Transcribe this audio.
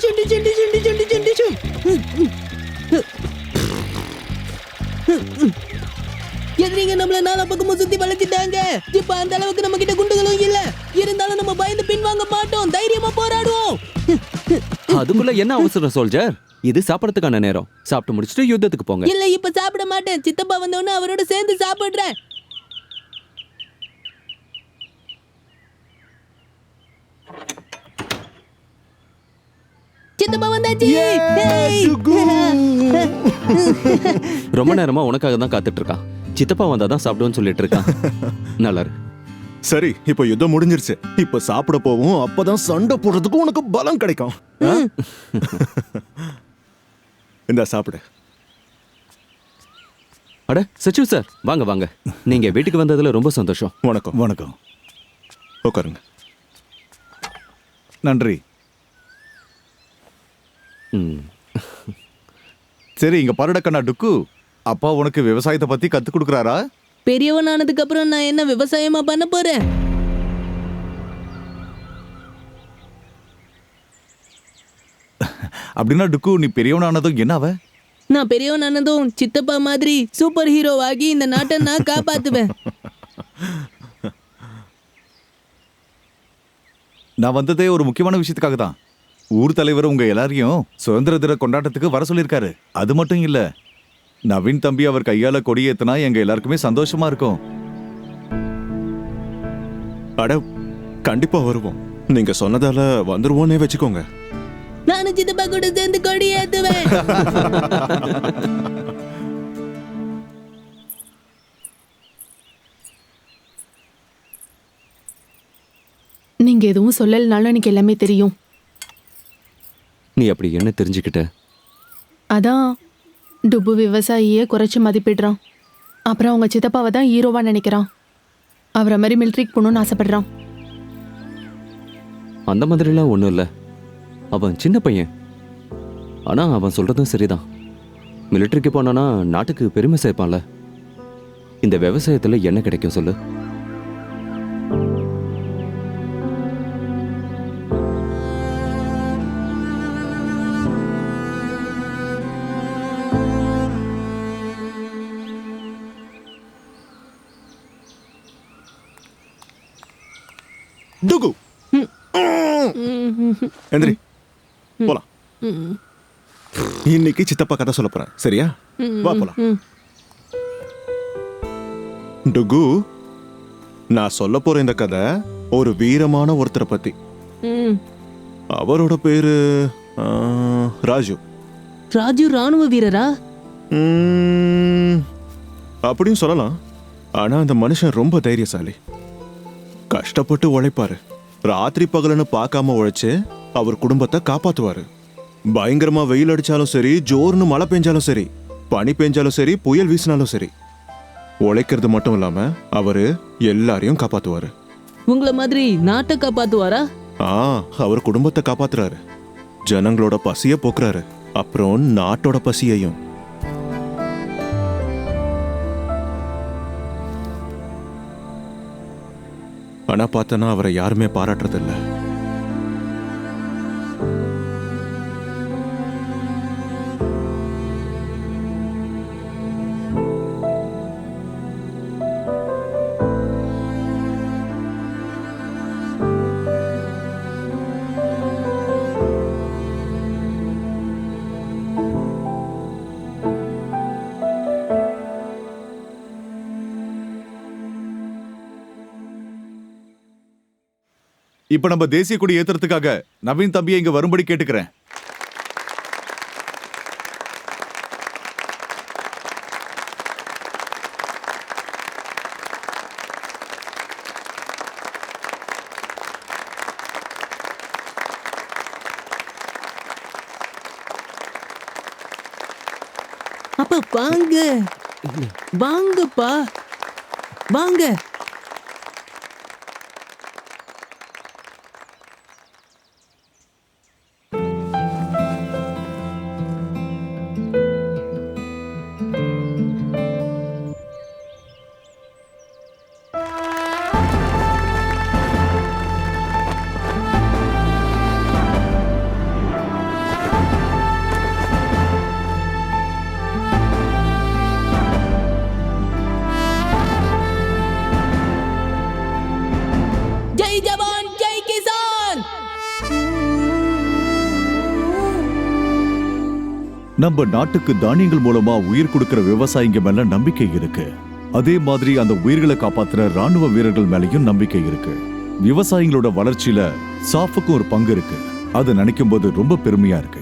டிஷும் டிஷும் டிஷும் டிஷும் டிஷும் டிஷும் எதிரிங்க நம்மள நாலா பக்கமும் சுத்தி வளைச்சிட்டாங்க இப்ப அந்த அளவுக்கு நம்ம கிட்ட குண்டுகளும் இல்ல. இருந்தாலும் நம்ம பயந்து பின்வாங்க மாட்டோம். தைரியமா போராடுவோம். அதுக்குள்ள என்ன அவசரம் சோல்ஜர் இது சாப்பிடறதுக்கான நேரம். சாப்பிட்டு முடிச்சுட்டு யுத்தத்துக்கு போங்க. இல்ல இப்ப சாப்பிட மாட்டேன். சித்தப்பா வந்தோன்னு அவரோட சேர்ந்து சாப்பிடுறேன். Hey! ரொம்ப நேரமா உனக்காக தான் காத்துட்டு இருக்கான் சித்தப்பா வந்தாதான் சாப்பிடுவேன்னு சொல்லிட்டு இருக்கான் நல்லா சரி இப்போ யுத்தம் முடிஞ்சிருச்சு. இப்ப சாப்பிட போவோம் அப்பதான் சண்டை போடுறதுக்கு உனக்கு பலம் கிடைக்கும். ஆ? இந்தா சாப்பிடு. அட சச்சிவ் சார் வாங்க வாங்க. நீங்க வீட்டுக்கு வந்ததுல ரொம்ப சந்தோஷம். வணக்கம். வணக்கம். உட்காருங்க. நன்றி. ம். சரி இங்க பாருடக்கண்ணா டுக்கு. அப்பா உனக்கு விவசாயத்தை பத்தி கத்து கொடுக்குறாரா? பெரியவன் ஆனதுக்கு அப்புறம் நான் என்ன விவசாயமா பண்ண போறேன்? அப்படின்னா டுக்கு நீ பெரியவனானதும் என்ன அவ? நான் பெரியவன் ஆனதும் சித்தப்பா மாதிரி சூப்பர் ஹீரோ ஆகி இந்த நாட்டை நான் காப்பாத்துவேன். நான் வந்ததே ஒரு முக்கியமான விஷயத்துக்காக தான் ஊர் தலைவர் உங்க எல்லாரையும் சுதந்திர தின கொண்டாட்டத்துக்கு வர சொல்லியிருக்காரு. அது மட்டும் இல்ல நவீன் தம்பி அவர் கையால கொடியேத்துனா எங்க எல்லாருக்குமே சந்தோஷமா இருக்கும். அட கண்டிப்பா வருவோம். நீங்க சொன்னதால வந்துருவோன்னே வச்சுக்கோங்க. நானும் சித்தப்பா கூட சேர்ந்து கொடி ஏத்துவேன். நீங்க எதுவும் சொல்லலனாலும் எனக்கு எல்லாமே தெரியும். நீ அப்படி என்ன தெரிஞ்சுக்கிட்ட? அதான் டுபு விவசாயியை குறைச்சு மதிப்பிடுறான். அப்புறம் அவங்க சித்தப்பாவை தான் ஹீரோவா நினைக்கிறான். அவரை மாதிரி மிலிட்ரிக்கு போகணும்னு ஆசைப்படுறான். அந்த மாதிரிலாம் ஒன்றும் இல்லை. அவன் சின்ன பையன். ஆனா அவன் சொல்றதும் சரிதான். மிலிட்டரிக்கு போனானா நாட்டுக்கு பெருமை சேர்ப்பான்ல. இந்த விவசாயத்துல என்ன கிடைக்கும் சொல்லு? டுகு. எந்திரி. போலாம். இன்னைக்கு சித்தப்பா கதை சொல்ல போறேன். சரியா? வா போலாம். டுகு நான் சொல்ல போற இந்த கதை ஒரு வீரமான ஒருத்தரை பத்தி. அவரோட பேரு ராஜு. ராஜு ராணுவ வீரரா? ம், அப்படியும் சொல்லலாம். ஆனா அந்த மனுஷன் ரொம்ப தைரியசாலி. கஷ்டப்பட்டு உழைப்பாரு. ராத்திரி பகலன்னு பார்க்காம உழைச்சு அவர் குடும்பத்தை காப்பாத்துவாரு. பயங்கரமா வெயில் அடிச்சாலும் சரி ஜோர்னு மழை பெஞ்சாலும் சரி பனி பெஞ்சாலும் சரி புயல் வீசினாலும் சரி. உழைக்கிறது மட்டும் இல்லாம அவரு எல்லாரையும் காப்பாத்துவாரு. உங்களை மாதிரி நாட்டை காப்பாத்துவாரா? ஆ அவர் குடும்பத்தை காப்பாத்துறாரு. ஜனங்களோட பசிய போக்குறாரு. அப்புறம் நாட்டோட பசியையும். ஆனால் பார்த்தோன்னா அவரை யாருமே பாராட்டுறதில்ல. இப்ப நம்ம தேசிய கொடி ஏத்துறதுக்காக நவீன் தம்பியை இங்க வரும்படி கேட்டுக்கிறேன். அப்ப வாங்க. வாங்கப்பா. வாங்க. நம்ம நாட்டுக்கு தானியங்கள் மூலமா உயிர் கொடுக்கிற விவசாயிங்க மேல நம்பிக்கை இருக்கு. அதே மாதிரி அந்த உயிர்களை காப்பாத்துற ராணுவ வீரர்கள் மேலயும் நம்பிக்கை இருக்கு. விவசாயிகளோட வளர்ச்சியில சாஃபுக்கும் ஒரு பங்கு இருக்கு. அதை நினைக்கும் போது ரொம்ப பெருமையா இருக்கு.